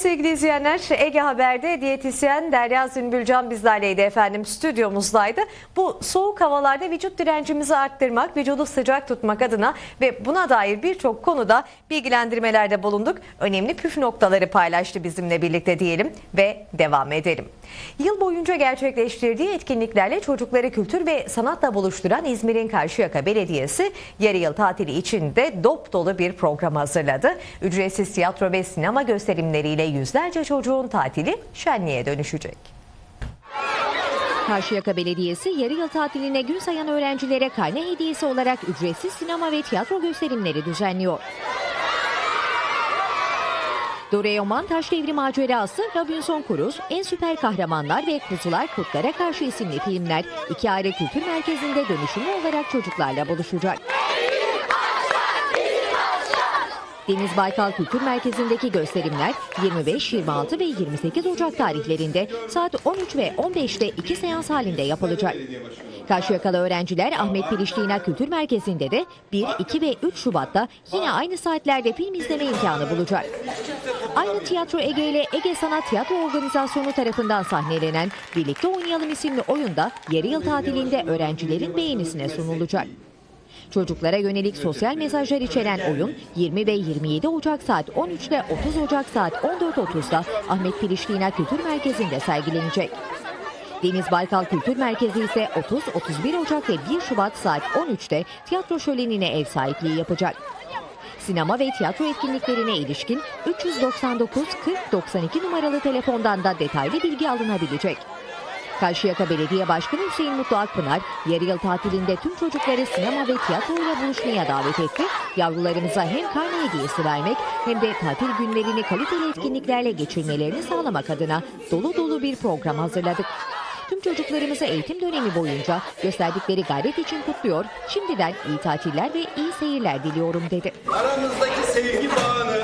Sevgili izleyenler Ege Haber'de diyetisyen Derya Zümbülcan bizlerleydi efendim stüdyomuzdaydı. Bu soğuk havalarda vücut direncimizi arttırmak, vücudu sıcak tutmak adına ve buna dair birçok konuda bilgilendirmelerde bulunduk. Önemli püf noktaları paylaştı bizimle birlikte diyelim ve devam edelim. Yıl boyunca gerçekleştirdiği etkinliklerle çocukları kültür ve sanatla buluşturan İzmir'in Karşıyaka Belediyesi yarı yıl tatili için de dop dolu bir program hazırladı. Ücretsiz tiyatro ve sinema gösterimleriyle yüzlerce çocuğun tatili şenliğe dönüşecek. Karşıyaka Belediyesi yarı yıl tatiline gün sayan öğrencilere karne hediyesi olarak ücretsiz sinema ve tiyatro gösterimleri düzenliyor. Doraemon Taş Devri Macerası, Robinson Crusoe, En Süper Kahramanlar ve Kuzular Kurtlara Karşı isimli filmler iki ayrı kültür merkezinde dönüşümlü olarak çocuklarla buluşacak. Deniz Baykal Kültür Merkezi'ndeki gösterimler 25, 26 ve 28 Ocak tarihlerinde saat 13 ve 15'te iki seans halinde yapılacak. Karşıyakalı öğrenciler Ahmet Piriştina Kültür Merkezi'nde de 1, 2 ve 3 Şubat'ta yine aynı saatlerde film izleme imkanı bulacak. Aynı Tiyatro Ege ile Ege Sanat Tiyatro Organizasyonu tarafından sahnelenen Birlikte Oynayalım isimli oyunda yarı yıl tatilinde öğrencilerin beğenisine sunulacak. Çocuklara yönelik sosyal mesajlar içeren oyun 20 ve 27 Ocak saat 13 ile 30 Ocak saat 14.30'da Ahmet Piriştina Kültür Merkezi'nde sergilenecek. Deniz Baykal Kültür Merkezi ise 30, 31 Ocak ve 1 Şubat saat 13'te tiyatro şölenine ev sahipliği yapacak. Sinema ve tiyatro etkinliklerine ilişkin 399 40 92 numaralı telefondan da detaylı bilgi alınabilecek. Karşıyaka Belediye Başkanı Hüseyin Mutlu Akpınar, yarı yıl tatilinde tüm çocukları sinema ve tiyatroyla buluşmaya davet etti. Yavrularımıza hem karne hediyesi vermek hem de tatil günlerini kaliteli etkinliklerle geçirmelerini sağlamak adına dolu dolu bir program hazırladık. Tüm çocuklarımızı eğitim dönemi boyunca gösterdikleri gayret için kutluyor, şimdiden iyi tatiller ve iyi seyirler diliyorum dedi. Aramızdaki sevgi bağını